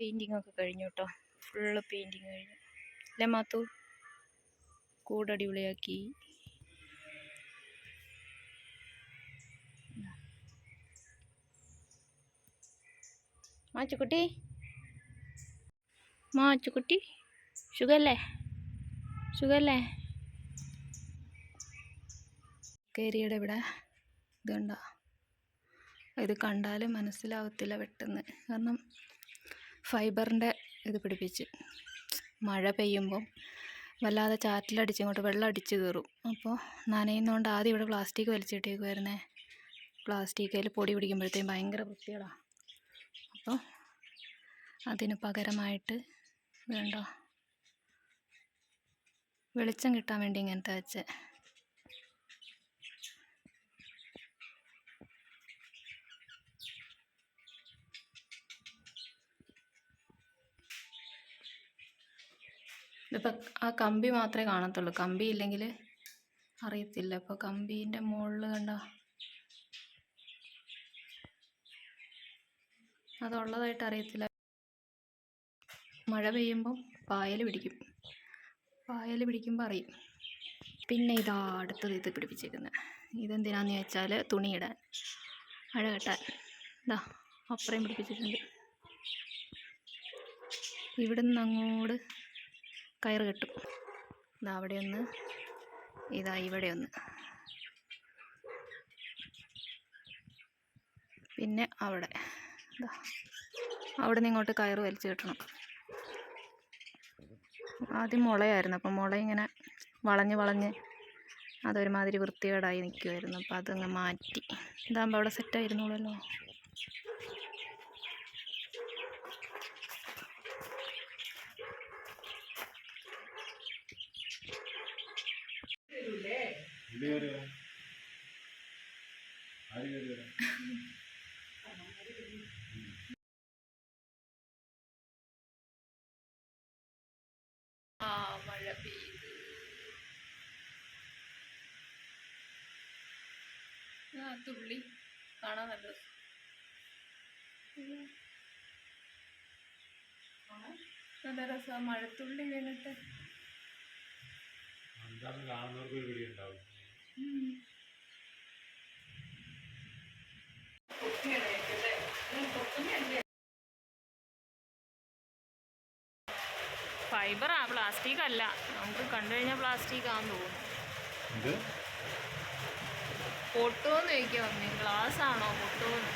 Painting ഒക്കെ കഴിഞ്ഞു കേട്ടോ ഫുള്ള് പെയിന്റിങ് കഴിഞ്ഞു. അല്ലേ മാത്തു? കൂട് അടിപൊളിയാക്കി. മാച്ചുക്കുട്ടി മാച്ചുക്കുട്ടി സുഖല്ലേ? സുഖല്ലേ? കേരിയുടെ ഇവിടെ. ഇതുണ്ടോ? ഇത് കണ്ടാൽ മനസ്സിലാവത്തില്ല പെട്ടെന്ന്. കാരണം ഫൈബറിന്റെ ഇത് പിടിപ്പിച്ച്. മഴ പെയ്യുമ്പം വല്ലാതെ ചാറ്റിലടിച്ച് ഇങ്ങോട്ട് വെള്ളം അടിച്ച് കയറും. അപ്പോൾ നനയുന്നതുകൊണ്ട് ആദ്യം ഇവിടെ പ്ലാസ്റ്റിക് വലിച്ചിട്ടേക്കുമായിരുന്നേ പ്ലാസ്റ്റിക്കിൽ പൊടി പിടിക്കുമ്പോഴത്തേക്കും ഭയങ്കര വൃത്തികളാണ് അപ്പോൾ അതിന് പകരമായിട്ട് വേണ്ടോ. വെളിച്ചം കിട്ടാൻ വേണ്ടി ഇങ്ങനത്തെ വെച്ച് ഇതിപ്പോൾ ആ കമ്പി മാത്രമേ കാണത്തുള്ളൂ. കമ്പി ഇല്ലെങ്കിൽ അറിയത്തില്ല. അപ്പോൾ കമ്പീന്റെ മുകളിൽ കണ്ട? അതുള്ളതായിട്ട് അറിയത്തില്ല. മഴ പെയ്യുമ്പം പായൽ പിടിക്കും. പായൽ പിടിക്കുമ്പോൾ അറിയും. പിന്നെ ഇതാ അടുത്തത് ഇത് പിടിപ്പിച്ചേക്കുന്നത് ഇതെന്തിനാന്ന് ചോദിച്ചാൽ തുണിയിടാൻ. മഴ കെട്ടാൻ. ഇതാ അപ്പുറം പിടിപ്പിച്ചിട്ടുണ്ട്. ഇവിടുന്ന് അങ്ങോട്ട് കയറ് കെട്ടും. ഇതാ അവിടെ ഒന്ന് ഇതാ ഇവിടെ ഒന്ന്. പിന്നെ അവിടെ അവിടെ നിന്ന് ഇങ്ങോട്ട് കയറ് വലിച്ചു കെട്ടണം. ആദ്യം മുളയായിരുന്നു അപ്പം മുള ഇങ്ങനെ വളഞ്ഞ് വളഞ്ഞ് അതൊരുമാതിരി വൃത്തികേടായി നിൽക്കുമായിരുന്നു അപ്പം അതങ്ങ് മാറ്റി. ഇതാകുമ്പോൾ അവിടെ സെറ്റായിരുന്നുള്ളല്ലോ ഇതിൽ കയറി ആര് കയറി വരാം? ആ മഴ പെയ്തു ആ തുള്ളി കാണാൻ നല്ല. നല്ല രസമാണ് മഴത്തുള്ളി വീണിട്ട് കാണുന്നവർക്ക് ഒരു പിടി ഉണ്ടാവും ഫൈബറാ പ്ലാസ്റ്റിക് അല്ല. നമുക്ക് കണ്ടു കഴിഞ്ഞാൽ പ്ലാസ്റ്റിക് ആണെന്ന് തോന്നുന്നു. പൊട്ടുമെന്ന് ചോദിക്കാൻ വന്നേ ഗ്ലാസ് ആണോ പൊട്ടുമെന്ന്